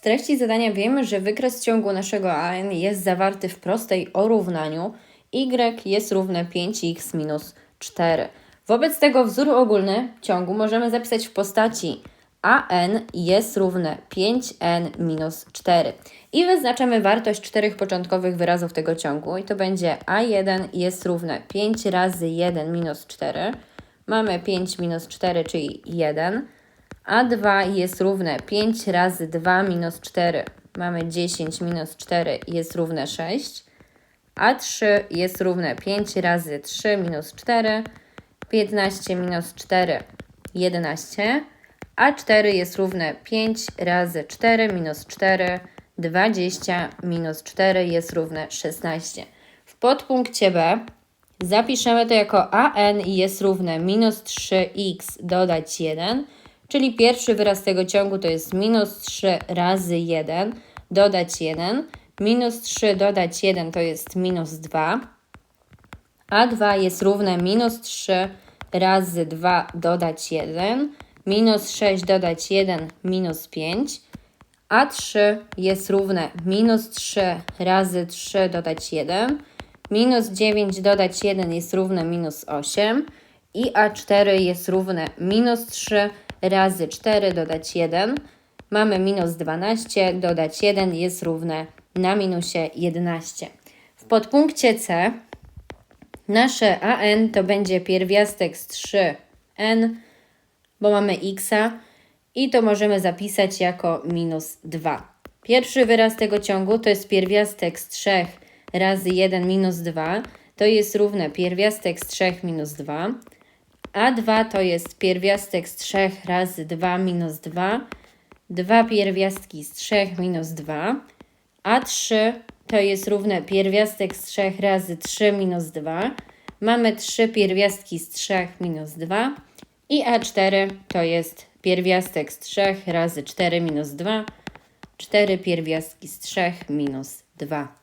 Z treści zadania wiemy, że wykres ciągu naszego AN jest zawarty w prostej o równaniu y jest równe 5x minus 4. Wobec tego wzór ogólny ciągu możemy zapisać w postaci AN jest równe 5n minus 4. I wyznaczamy wartość czterech początkowych wyrazów tego ciągu i to będzie A1 jest równe 5 razy 1 minus 4. Mamy 5 minus 4, czyli 1. A2 jest równe 5 razy 2 minus 4. Mamy 10 minus 4 jest równe 6. A3 jest równe 5 razy 3 minus 4. 15 minus 4, 11. A4 jest równe 5 razy 4 minus 4. 20 minus 4 jest równe 16. W podpunkcie B zapiszemy to jako AN jest równe minus 3x dodać 1, czyli pierwszy wyraz tego ciągu to jest minus 3 razy 1 dodać 1. Minus 3 dodać 1 to jest minus 2. A2 jest równe minus 3 razy 2 dodać 1. Minus 6 dodać 1 minus 5. A3 jest równe minus 3 razy 3 dodać 1. Minus 9 dodać 1 jest równe minus 8. I A4 jest równe minus 3 razy 4 dodać 1. Mamy minus 12, dodać 1 jest równe na minusie 11. W podpunkcie C nasze AN to będzie pierwiastek z 3n, bo mamy x i to możemy zapisać jako minus 2. Pierwszy wyraz tego ciągu to jest pierwiastek z 3 razy 1 minus 2, to jest równe pierwiastek z 3 minus 2. A2 to jest pierwiastek z 3 razy 2 minus 2, 2 pierwiastki z 3 minus 2. A3 to jest równe pierwiastek z 3 razy 3 minus 2. Mamy 3 pierwiastki z 3 minus 2. I A4 to jest pierwiastek z 3 razy 4 minus 2. 4 pierwiastki z 3 minus 2.